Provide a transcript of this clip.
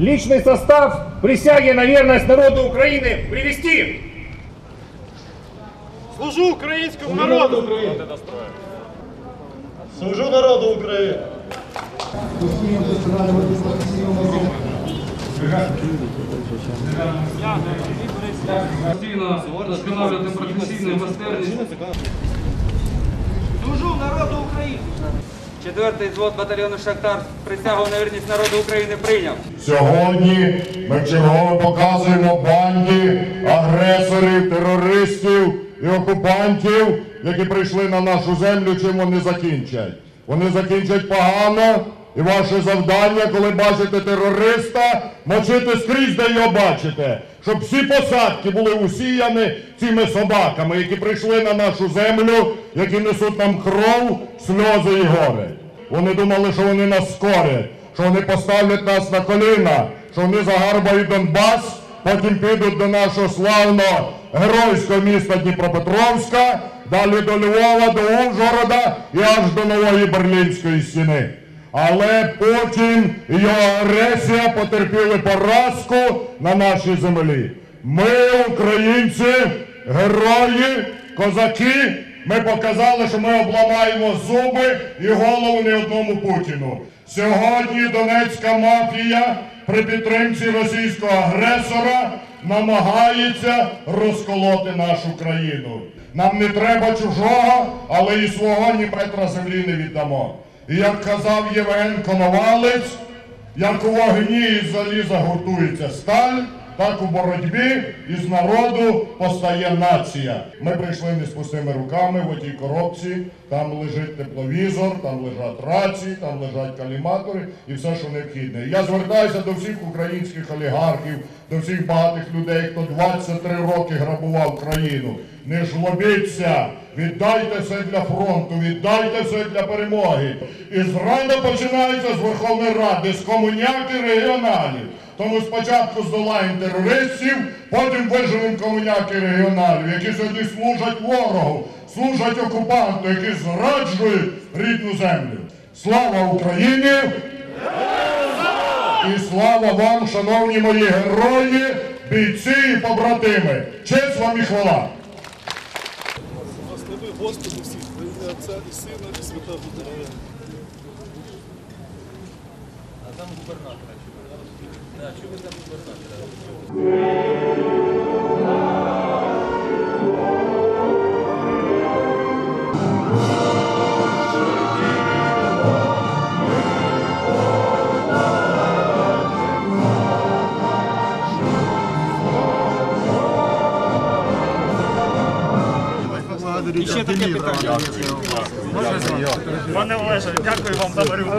личный состав присяги на верность народу Украины привести. Служу українському народу! України. Служу народу України. постійно встановлювати професійну майстерність. Служу народу України! Четвертий взвод батальйону Шахтар присягу на вірність народу України прийняв. Сьогодні ми чергово показуємо банді агресорів, терористів і окупантів, які прийшли на нашу землю, чим вони закінчать. Вони закінчать погано, і ваше завдання, коли бачите терориста, мочити скрізь, де його бачите, щоб всі посадки були усіяні цими собаками, які прийшли на нашу землю, які несуть нам кров, сльози і горе. Вони думали, що вони нас скорять, що вони поставлять нас на коліна, що вони загарбають Донбас, потім підуть до нашого славного геройського міста Дніпропетровська, далі до Львова, до Ужгорода і аж до Нової Берлінської стіни. Але Путін і його агресія потерпіли поразку на нашій землі. Ми, українці, герої, козаки, ми показали, що ми обламаємо зуби і голову не одному Путіну. Сьогодні Донецька мафія при підтримці російського агресора намагається розколоти нашу країну. Нам не треба чужого, але і свого ні метра землі не віддамо. І як казав Євген Коновалець, як у вогні із заліза гуртується сталь, так у боротьбі із народу постає нація. Ми прийшли не з пустими руками в отій коробці. Там лежить тепловізор, там лежать рації, там лежать каліматори і все, що необхідне. Я звертаюся до всіх українських олігархів, до всіх багатих людей, хто 23 роки грабував країну. Не жлобіться, віддайте все для фронту, віддайте все для перемоги. І зрада починається з Верховної Ради, з комуняки регіоналів. Тому спочатку здолаємо терористів, потім виженемо комуняки регіоналів, які сьогодні служать ворогу, служать окупанту, які зраджують рідну землю. Слава Україні! І слава вам, шановні мої герої, бійці і побратими! Честь вам і хвала! Господи всіх, в Отця і Сина, і Святого Духа. Пане Олеже, дякую вам за боротьбу.